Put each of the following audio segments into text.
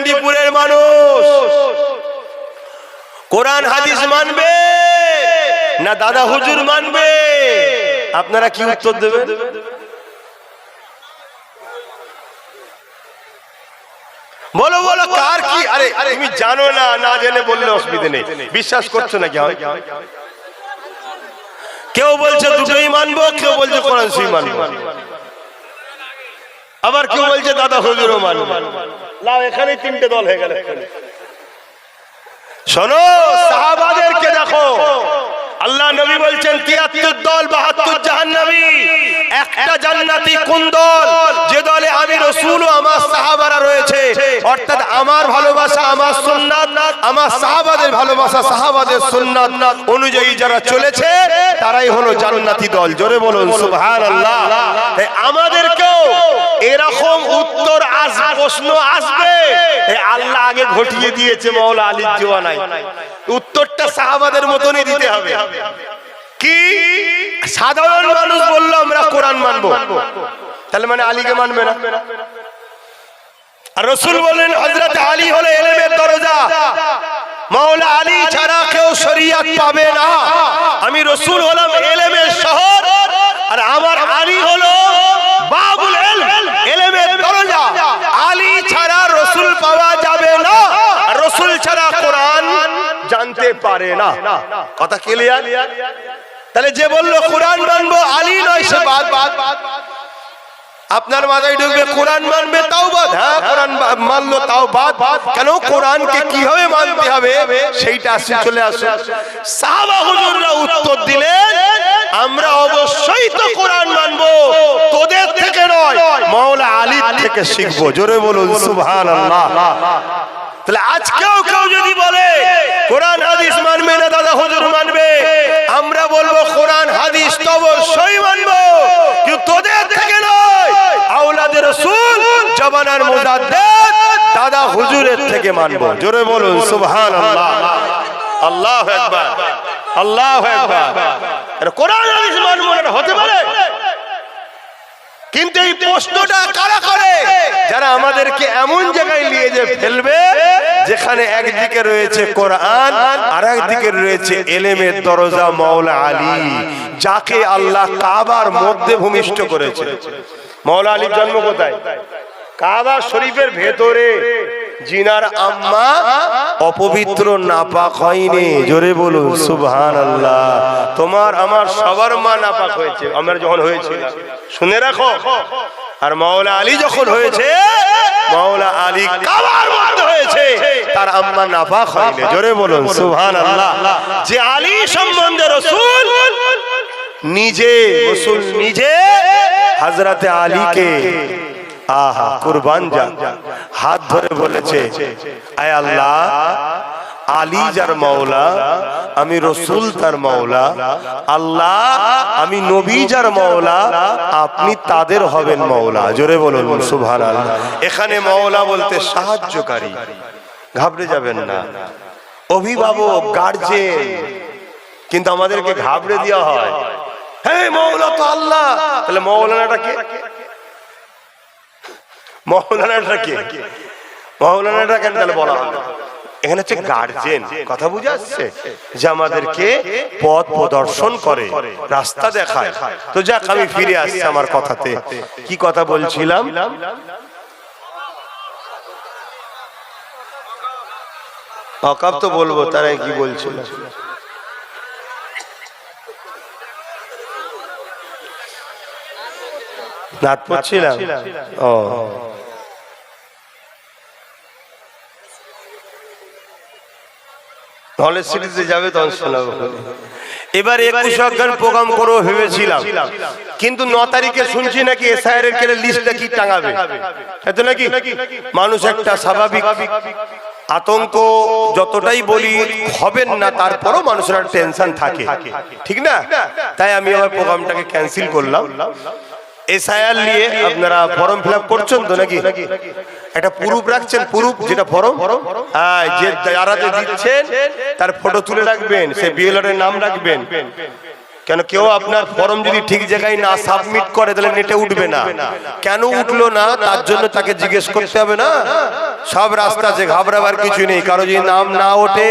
চণ্ডীপুরের মানুষ। কোরআন, হাদিস মানবে না দাদা হুজুর মানবে? আপনারা কি উত্তর দেবেন? বলো বলো, কার কি? আরে, তুমি জানো না না জেনে বললে অসুবিধে নেই। বিশ্বাস করছ না কি কেউ বলছে দুটোই মানবো, কেউ বলছে কোরআন মানবো। আবার কেউ বলছে দাদা হুজুরও মানবো। লাও এখানে তিনটে দল হয়ে গেল শোনো সাহাবাদেরকে দেখো। আল্লাহ নবী বলছেন তিয়াত্তর দল বাহাত্তর জাহান্নামী। একটা জান্নাতি কোন দল? যে অর্থাৎ আমার ভালোবাসা, আমার সুন্নাত, আমার সাহাবাদের ভালোবাসা, সাহাবাদের সুন্নাত অনুযায়ী যারা চলেছে, তারাই হলো জান্নাতি দল। জোরে বলুন, সুবহানাল্লাহ। তাই আমাদেরকেও এরকম উত্তর আস, প্রশ্ন আসবে। আল্লাহ আগে ঘটিয়ে দিয়েছে মৌলা আলীর জোয়ানাই উত্তরটা সাহাবাদের মতনই দিতে হবে। কি? সাধারণ মানুষ বলল আমরা কোরআন মানবো। তাহলে মানে আলীকে মানবে না? আর রসুল বললেন হজরত আলী হলো এলেমের দরজা। মাওলা আলী ছাড়া কেউ শরিয়াত পাবে না। আমি রসুল হলাম এলেমের শহর, আর আমার আলী হলো বাবুল এলম, এলেমের দরজা। আলী ছাড়া রসুল পাওয়া যাবে না রসুল ছাড়া জানতে পারে না। কথা ক্লিয়ার তাহলে যে বলল, কোরআন মানবো আলী নয়, সে বাদ বাদ বাদ আপনার মাথায় ঢুকবে কোরআন মানবে, তাও বাদ। হ্যাঁ কোরআন মানলো, তাও বাদ। কেন? কোরআনকে কীভাবে মানতে হবে? সেইটা আসে চলে আসে সাহাবা হুজুররা উত্তর দিলেন, আমরা অবশ্যই তো কোরআন মানবো। তোদের থেকে নয়, মাওলা আলীর থেকে শিখব। জোরে বলুন, সুবহানাল্লাহ। তাহলে আজকেও কেউ যদি বলে, কোরআন, হাদিস মানবে না, দাদা হুজুর মানবে আমরা বলব কোরআন হাদিস তো অবশ্যই মানবো কিন্তু তোদের থেকে নয় আউলাদের জবানার মুজাদ্দিদ দাদা হুজুরের থেকে মানবো। জোরে বলুন, সুবহানাল্লাহ। আল্লাহু আল্লাহু আকবার। এটা কোরআন হাদিস মানবো না, হতে পারে? কিন্তু এই প্রশ্নটা কারা করে? যারা আমাদেরকে এমন জায়গায় নিয়ে যে ফেলবে, যেখানে একদিকে রয়েছে কোরআন আর একদিকে রয়েছে এলেমের দরজা মাওলা আলী, যাকে আল্লাহ কাবার মধ্যে ভূমিষ্ঠ করেছে। মাওলা আলীর জন্ম কোথায়? কাবা শরীফের ভেতরে জিনার আম্মা অপবিত্র, নাপাক হয়নি। জোরে বলুন সুবহান আল্লাহ তোমার, আমার সবার মা নাপাক হয়েছে। আমার যখন হয়েছে শুনে রাখো। আর মাওলা আলী যখন হয়েছে, মাওলা আলী কাবার মধ্যে হয়েছে, তার আম্মা নাপাক হয়নি। জোরে বলুন সুবহান আল্লাহ যে আলী সম্বন্ধে রসুল নিজে রসুল নিজে হাজরাতে আলীকে আহা, কুরবান যা। হাত ধরে বলেছে, আয় আল্লাহ, আলী যার মাওলা, আমি রসুল তার মাওলা, আল্লাহ, আমি নবী যার মাওলা, আপনি তাদের হবেন মাওলা। জোরে বলুন সুভান আল্লাহ এখানে মাওলা বলতে সাহায্যকারী। ঘাবড়ে যাবেন না। অভিভাবক গার্জেন কিন্তু আমাদেরকে ঘাবড়ে দেওয়া হয়। হ্যাঁ মৌলা তো আল্লাহ! তাহলে মৌলানাটা কে? মৌলানাটা কে? মৌলানাটা কেন তাহলে বলা এখানে হচ্ছে গার্জেন কথা বুঝে আসছে যে আমাদেরকে পথ প্রদর্শন করে রাস্তা দেখায়। তো যাক আমি ফিরে আসছি আমার কথাতে। কি কথা বলছিলাম? অকাপ তো বলব তারা কি বলছিল? নাত পড়ছিলাম ও। হলের সিটিতে যাবে তখন শোনাবো। এবার একুশ অজ্ঞান প্রোগ্রাম করব ভেবেছিলাম। কিন্তু ন তারিখে শুনছি নাকি এসআইআর এর কেটে লিস্টটা কি টাঙাবে? এত নাকি? মানুষ একটা স্বাভাবিক আতঙ্ক যতটাই বলি হবেন না তারপরও মানুষের টেনশন থাকে। ঠিক না? তাই আমি আমার প্রোগ্রামটাকে ক্যান্সেল করলাম। এসআইআর নিয়ে আপনারা ফর্ম ফিল করছেন তো নাকি? একটা প্রুফ রাখছেন প্রুফ যেটা ফর্ম যে যারা দিচ্ছেন তার ফটো তুলে রাখবেন সে বিএলআর এর নাম রাখবেন। কেন কেউ আপনার ফর্ম যদি ঠিক জায়গায় না সাবমিট করে তাহলে নেটে উঠবে না। কেন উঠল না? তার জন্য তাকে জিজ্ঞেস করতে হবে না? সব রাস্তা আছে ঘাবড়াবার কিছু নেই কারও যদি নাম না ওঠে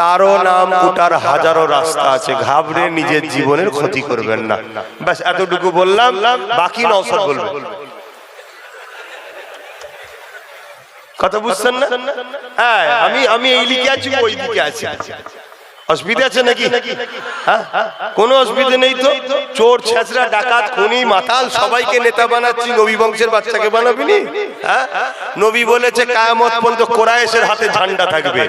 তারও নাম ওটার হাজারো রাস্তা আছে। ঘাবড়ে নিজের জীবনের ক্ষতি করবেন না। ব্যাস এতটুকু বললাম বাকি নসর বলবেন কথা বুঝছেন না? হ্যাঁ আমি আমি এই লিখে আছি ওই দিকে আছি। অসুবিধা আছে নাকি? হ্যাঁ? কোনো অসুবিধা নেই তো? চোর, ছেঁচড়া, ডাকাত, খুনি, মাতাল, সবাইকে নেতা বানাচ্ছি, নবী বংশের বাচ্চাকে বানাবিনি? হ্যাঁ? নবী বলেছে, কায়ামত পর্যন্ত কোরআশের হাতে ঝান্ডা থাকবে।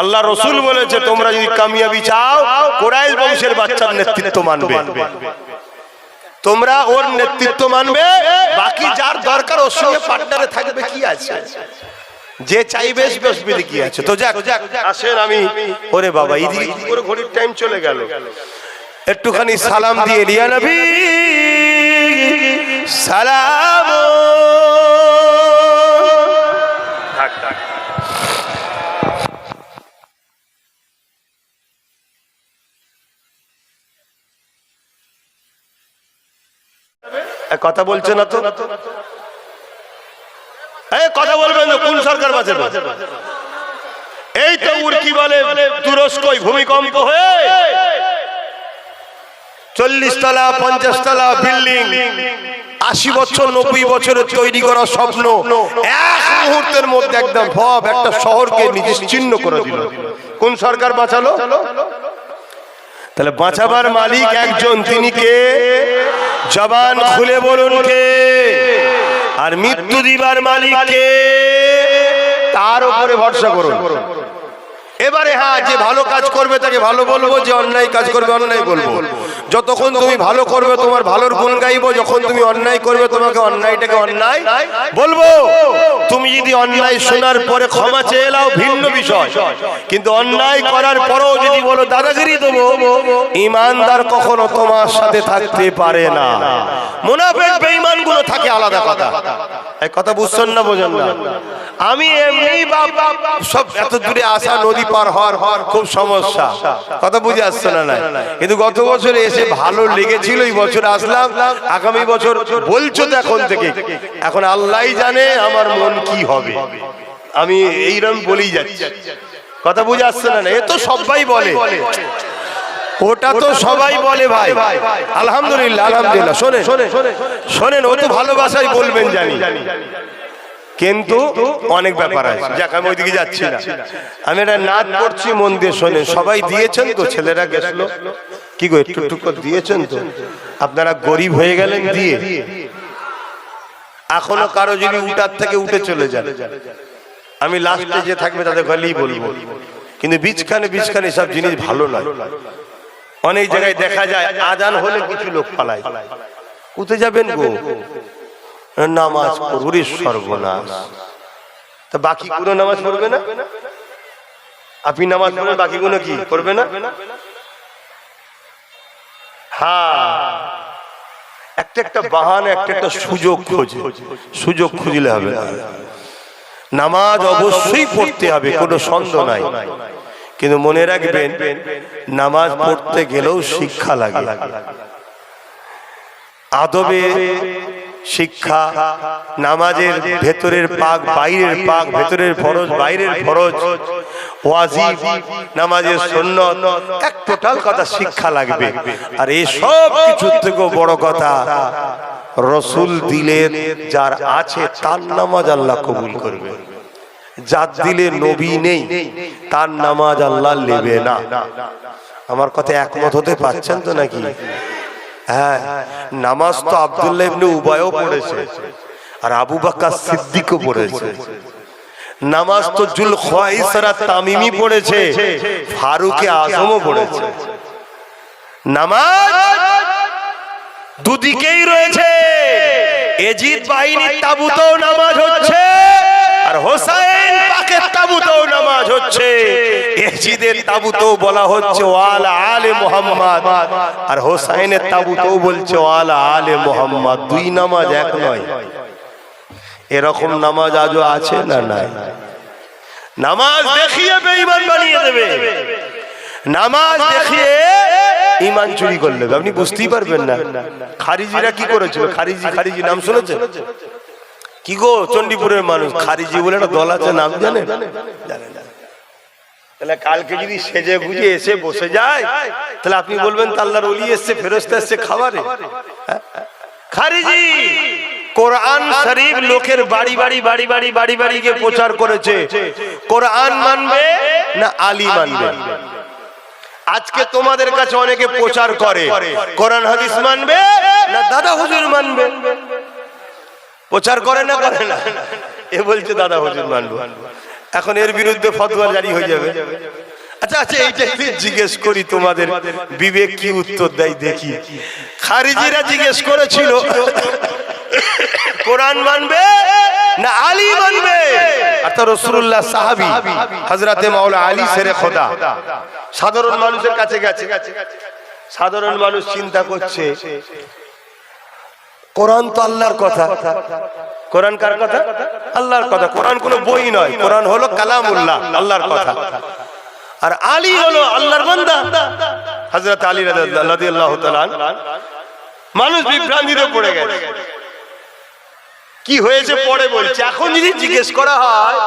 আল্লাহ রসুল বলেছে, তোমরা যদি কামিয়াবি চাও কোরআশ বংশের বাচ্চার নেতৃত্ব মানবে। তোমরা ওর নেতৃত্ব মানবে, বাকি যার দরকার ওর সঙ্গে পার্টনারে থাকবে, কি আছে? যে চাইবে অসুবিধে কি আছে। তো যাক আসেন আমি। ওরে বাবা কি করে ঘড়ির টাইম চলে গেল। একটুখানি সালাম দিয়ে রিয়া নবী। সালাম। কথা বলছে না তো? কথা বলবেন কোন সরকার বাঁচাবে এই তো উর্কি বলে তুরস্কই ভূমিকম্প হয়ে চল্লিশ তলা পঞ্চাশ তলা বিল্ডিং আশি বছর নব্বই বছরের তৈরি করা স্বপ্ন এক মুহূর্তের মধ্যে একদম ভব একটা শহরকে নিশ্চিন্ন করে দিল। কোন সরকার বাঁচালো? তাহলে বাঁচাবার মালিক একজন তিনি কে? জবান খুলে বলুন কে? আর মৃত্যু দিবার মালিক কে তার উপরে ভরসা করুন। এবারে হ্যাঁ যে ভালো কাজ করবে তাকে ভালো বলব, যে অন্যায় কাজ করবে অন্যায় বলব। যতক্ষণ তুমি ভালো করবে তোমার ভালোর গুণ গাইবো। যখন তুমি অন্যায় করবে তোমাকে অন্যায়টাকে অন্যায় বলব তুমি যদি অন্যায় শোনার পরে ক্ষমা চেয়ে নাও ভিন্ন বিষয়। কিন্তু অন্যায় করার পরেও যদি বলো দাদাগিরি দেবো ইমানদার কখনো তোমার সাথে থাকতে পারে না। মুনাফেক বেঈমানগুলো থাকে আলাদা কথা। এই কথা বুঝছেন না বোঝেন না। আমি এমনি বাপ সব এত দূরে আসা নদী পার হওয়ার হওয়ার খুব সমস্যা। কথা বুঝে আসছে না না কিন্তু গত বছর এসে ভালো লেগেছিল এই বছর আসলাম আগামী বছর বলছো তো এখন থেকে। এখন আল্লাহই জানে আমার মন কি হবে। আমি এইরকম বলেই যাচ্ছি। কথা বুঝে আসছে না এ তো সবাই বলে। ওটা তো সবাই বলে ভাই। আলহামদুলিল্লাহ আলহামদুলিল্লাহ শোনেন শোনেন ও তো ভালোবাসাই বলবেন জানি। কিন্তু অনেক ব্যাপার আছে। যাক আমি ওইদিকে যাচ্ছি না। আমি এটা নাচ করছি মন দিয়ে শোনেন। সবাই দিয়েছেন তো ছেলেরা গেছিল। কি গো, একটু করে দিয়েছেন তো? আপনারা গরিব হয়ে গেলেন দিয়ে। এখনও কারও যদি উঠার থেকে উঠে চলে যান। আমি লাস্টে যে থাকবে তাদের গলেই বলব। কিন্তু বীজখানে বীজখানে সব জিনিস ভালো নয়। অনেক জায়গায় দেখা যায়, আজান হলে কিছু লোক পালায়। কোথায় যাবেন গো। নামাজ পড়ুরি সর্বনাশ। তা বাকি কোনো নামাজ পড়বে না? আপনি নামাজ পড়বেন বাকি কোনো কি, করবে না? হ্যাঁ। একটা একটা বাহানা একটা একটা সুযোগ খোঁজে। সুযোগ খুঁজলে হবে না। নামাজ অবশ্যই পড়তে হবে কোনো সন্দেহ নাই। কিন্তু মনে রাখবেন নামাজ পড়তে গেলেও শিক্ষা লাগে। আদবে শিক্ষা নামাজের ভেতরের পাক বাইরের পাক ভেতরের ফরজ বাইরের ফরজ। ওয়াজিব নামাজের সুন্নত এক টোটাল কথা শিক্ষা লাগবে। আর এই সব কিছু থেকেও বড় কথা রসুল দিলের যার আছে তার নামাজ আল্লাহ কবুল করবে। যার দিলে নবী নেই তার নামাজ আল্লাহ নেবে না। আমার কথা একমত হতে পারছেন তো নাকি? হ্যাঁ নামাজ তো আবদুল্লাহ ইবনে উবায়ও পড়েছে। আর আবু বাক্কা সিদ্দিকও পড়েছে। নামাজ তো জুল খোয়াইসারা তামিমি পড়েছে ফারুকে আজমও পড়েছে। নামাজ দুদিকেই রয়েছে। এজিদ বাহিনীর তাবুতেও নামাজ হচ্ছে আর হোসাইন পাকের তাবুতেও নামাজ হচ্ছে। এজিদের তাবুতেও বলা হচ্ছে ওয়ালা আলে মোহাম্মদ। আর হোসাইনের তাবুতেও বলছে ওয়ালা আলে মোহাম্মদ। দুই নামাজ এক নয়। এরকম নামাজ আজও আছে না নাই? নামাজ দেখিয়ে বেঈমান বানিয়ে দেবে। নামাজ দেখিয়ে ইমান চুরি করলে আপনি বুঝতেই পারবেন না। খারিজিরা কি করেছিল? খারিজি খারিজি নাম শুনেছেন কি গো, চণ্ডীপুরের মানুষ, খারিজি বলে একটা দল আছে, নাম জানেন তাহলে কালকে যদি সেজে গুজে এসে বসে যায়, তাহলে আপনি বলবেন তাল্লার অলি এসছে, ফেরস্তা এসছে খাবারে। হ্যাঁ? খারিজি! কোরআন শরীফ লোকের বাড়ি বাড়ি বাড়ি বাড়ি বাড়ি বাড়ি গিয়ে প্রচার করেছে। কোরআন মানবে না আলী মানবে? আজকে তোমাদের কাছে অনেকে প্রচার করে। কোরআন হাদিস মানবে। না দাদা হুজুর মানবে? প্রচার করে না করে না? এ বলছে দাদা হুজুর মানবো। এখন এর বিরুদ্ধে ফতোয়া জারি হয়ে যাবে। আচ্ছা আচ্ছা এইটা একটু জিজ্ঞেস করি তোমাদের। বিবেক কি উত্তর দেয় দেখি। খারিজিরা জিজ্ঞেস করেছিল। কোরআন মানবে না আলী মানবে? অর্থাৎ রসুল্লাহ সাহাবি হজরতে মাওলা আলী সেরে খোদা। সাধারণ মানুষের কাছে গেছে। সাধারণ মানুষ চিন্তা করছে, কোরআন তো আল্লাহর কথা। কোরআন কার কথা? আল্লাহর কথা। কোরআন কোনো বই নয়। কোরআন হলো কালামুল্লাহ, আল্লাহর কথা। আর আলী হলো আল্লাহর বান্দা। হযরত আলী রাদিয়াল্লাহু তাআলা মানুষ বিভ্রান্তিতে পড়ে গেছে। কি হয়েছে পরে বলছে। এখন যদি জিজ্ঞেস করা হয়